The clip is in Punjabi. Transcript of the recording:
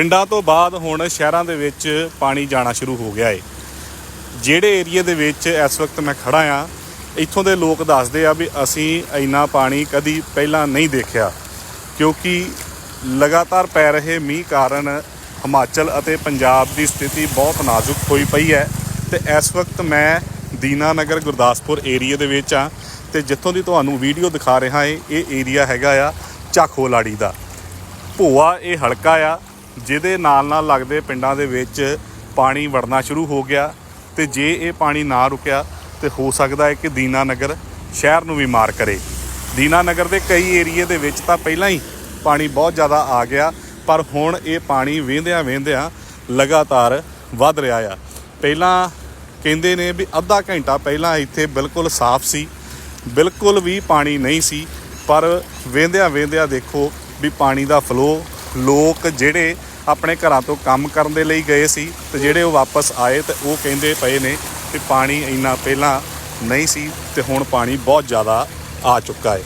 ਪਿੰਡਾਂ ਤੋਂ ਬਾਅਦ ਹੁਣ ਸ਼ਹਿਰਾਂ ਦੇ ਵਿੱਚ ਪਾਣੀ ਜਾਣਾ ਸ਼ੁਰੂ ਹੋ ਗਿਆ ਏ। ਜਿਹੜੇ ਏਰੀਆ ਦੇ ਵਿੱਚ ਇਸ ਵਕਤ ਮੈਂ ਖੜਾ ਆ ਇੱਥੋਂ ਦੇ ਲੋਕ ਦੱਸਦੇ ਆ ਵੀ ਅਸੀਂ ਇੰਨਾ ਪਾਣੀ ਕਦੀ ਪਹਿਲਾਂ ਨਹੀਂ ਦੇਖਿਆ, ਕਿਉਂਕਿ ਲਗਾਤਾਰ ਪੈ ਰਹੇ ਮੀਂਹ ਕਾਰਨ ਹਿਮਾਚਲ ਅਤੇ ਪੰਜਾਬ ਦੀ ਸਥਿਤੀ ਬਹੁਤ ਨਾਜ਼ੁਕ ਹੋਈ ਪਈ ਹੈ ਤੇ ਇਸ ਵਕਤ ਮੈਂ ਦੀਨਾ ਨਗਰ ਗੁਰਦਾਸਪੁਰ ਏਰੀਆ ਦੇ ਵਿੱਚ ਆ ਤੇ ਜਿੱਥੋਂ ਦੀ ਤੁਹਾਨੂੰ ਵੀਡੀਓ ਦਿਖਾ ਰਿਹਾ ਏ, ਇਹ ਏਰੀਆ ਹੈਗਾ ਆ ਝਾਖੋਲਾੜੀ ਦਾ। ਭੋਆ ਇਹ ਹਲਕਾ ਆ ਜਿਹਦੇ ਨਾਲ ਨਾਲ ਲੱਗਦੇ ਪਿੰਡਾਂ ਦੇ ਵਿੱਚ ਪਾਣੀ ਵੜਨਾ ਸ਼ੁਰੂ ਹੋ ਗਿਆ ਤੇ ਜੇ ਇਹ ਪਾਣੀ ਨਾ ਰੁਕਿਆ ਤੇ ਹੋ ਸਕਦਾ ਹੈ ਕਿ ਦੀਨਾਨਗਰ ਸ਼ਹਿਰ ਨੂੰ ਵੀ ਮਾਰ ਕਰੇ। ਦੀਨਾ ਨਗਰ ਦੇ ਕਈ ਏਰੀਏ ਦੇ ਵਿੱਚ ਤਾਂ ਪਹਿਲਾਂ ਹੀ ਪਾਣੀ ਬਹੁਤ ਜ਼ਿਆਦਾ ਆ ਗਿਆ, ਪਰ ਹੁਣ ਇਹ ਪਾਣੀ ਵਹਿੰਦਿਆਂ ਵਹਿੰਦਿਆਂ ਲਗਾਤਾਰ ਵੱਧ ਰਿਹਾ ਆ। ਪਹਿਲਾਂ ਕਹਿੰਦੇ ਨੇ ਵੀ ਅੱਧਾ ਘੰਟਾ ਪਹਿਲਾਂ ਇੱਥੇ ਬਿਲਕੁਲ ਸਾਫ਼ ਸੀ, ਬਿਲਕੁਲ ਵੀ ਪਾਣੀ ਨਹੀਂ ਸੀ, ਪਰ ਵਹਿੰਦਿਆਂ ਵਹਿੰਦਿਆਂ ਦੇਖੋ ਵੀ ਪਾਣੀ ਦਾ ਫਲੋ ਲੋਕ ਜਿਹੜੇ ਆਪਣੇ ਘਰਾਂ ਤੋਂ ਕੰਮ ਕਰਨ ਦੇ ਲਈ ਗਏ ਸੀ ਤੇ ਜਿਹੜੇ ਉਹ ਵਾਪਸ ਆਏ ਤੇ ਉਹ ਕਹਿੰਦੇ ਪਏ ਨੇ ਕਿ ਪਾਣੀ ਇੰਨਾ ਪਹਿਲਾਂ ਨਹੀਂ ਸੀ ਤੇ ਹੁਣ ਪਾਣੀ ਬਹੁਤ ਜ਼ਿਆਦਾ ਆ ਚੁੱਕਾ ਹੈ।